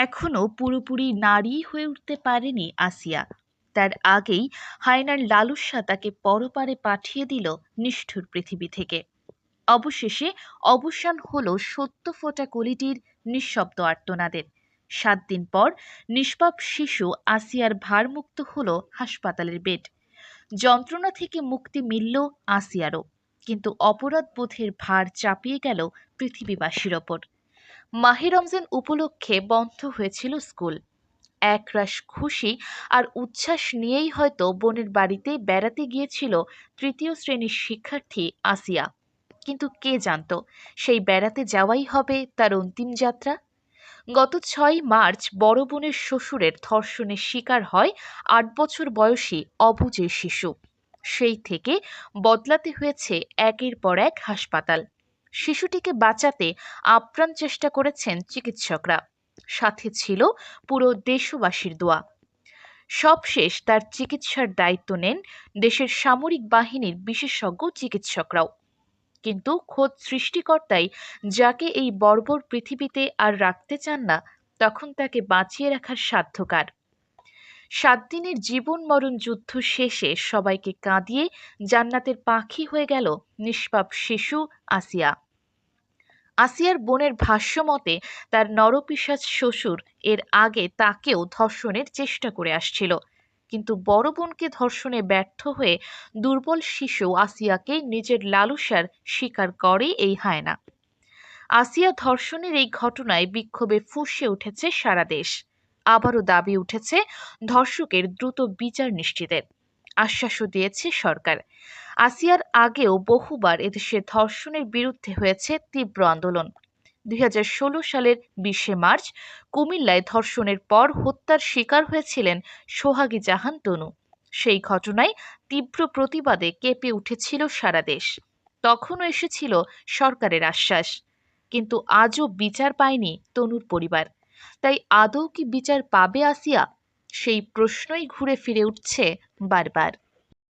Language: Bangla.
এখনও পুরোপুরি নারী হয়ে উঠতে পারেনি আসিয়া। তার আগেই হায়নার লালুসা তাকে পরপারে পাঠিয়ে দিল নিষ্ঠুর পৃথিবী থেকে। অবশেষে অবসান হলো সত্য ফোটা কলিটির নিঃশব্দ আর্তনাদের। সাত দিন পর নিষ্পাপ শিশু আসিয়ার ভারমুক্ত হলো হাসপাতালের বেড। যন্ত্রণা থেকে মুক্তি মিলল আসিয়ারও, কিন্তু অপরাধ বোধের ভার চাপিয়ে গেল পৃথিবীবাসীর ওপর। মাহে রমজান উপলক্ষে বন্ধ হয়েছিল স্কুল। একরাশ খুশি আর উচ্ছ্বাস নিয়েই হয়তো বোনের বাড়িতে বেড়াতে গিয়েছিল তৃতীয় শ্রেণির শিক্ষার্থী আসিয়া। কিন্তু কে জানত, সেই বেড়াতে যাওয়াই হবে তার অন্তিম যাত্রা? গত ছয় মার্চ বড় বোনের শ্বশুরের ধর্ষণের শিকার হয় আট বছর বয়সী অবুজের শিশু। সেই থেকে বদলাতে হয়েছে একের পর এক হাসপাতাল। শিশুটিকে বাঁচাতে আপ্রাণ চেষ্টা করেছেন চিকিৎসকরা। সাথে ছিল পুরো দেশবাসীর দোয়া। সবশেষ তার চিকিৎসার দায়িত্ব নেন দেশের সামরিক বাহিনীর বিশেষজ্ঞ চিকিৎসকরাও। কিন্তু খোদ সৃষ্টিকর্তাই যাকে এই বর্বর পৃথিবীতে আর রাখতে চান না, তখন তাকে বাঁচিয়ে রাখার সাধ্যকার। সাত দিনের জীবন মরণ যুদ্ধ শেষে সবাইকে কাঁদিয়ে জান্নাতের পাখি হয়ে গেল নিষ্পাপ শিশু আসিয়া। আসিয়ার বোনের ভাষ্য মতে, তার নরপিসাজ শ্বশুর এর আগে তাকেও ধর্ষণের চেষ্টা করে আসছিল। কিন্তু বড় বোনকে ধর্ষণে ব্যর্থ হয়ে দুর্বল শিশু আসিয়াকে নিজের লালুসার স্বীকার করে এই হায়না। আসিয়া ধর্ষণের এই ঘটনায় বিক্ষোভে ফুসে উঠেছে সারা দেশ। আবারও দাবি উঠেছে ধর্ষকের দ্রুত বিচার নিশ্চিতের আশ্বাসও দিয়েছে সরকার। আসিয়ার আগেও বহুবার এদেশে ধর্ষণের বিরুদ্ধে হয়েছে তীব্র আন্দোলন। দুই হাজার ষোলো সালের বিশে মার্চ কুমিল্লায় ধর্ষণের পর হত্যার শিকার হয়েছিলেন সোহাগী জাহান তনু। সেই ঘটনায় তীব্র প্রতিবাদে কেঁপে উঠেছিল সারা দেশ। তখনও এসেছিল সরকারের আশ্বাস। কিন্তু আজও বিচার পায়নি তনুর পরিবার। তাই আদৌ কি বিচার পাবে আসিয়া সেই প্রশ্নই ঘুরে ফিরে উঠছে বারবার।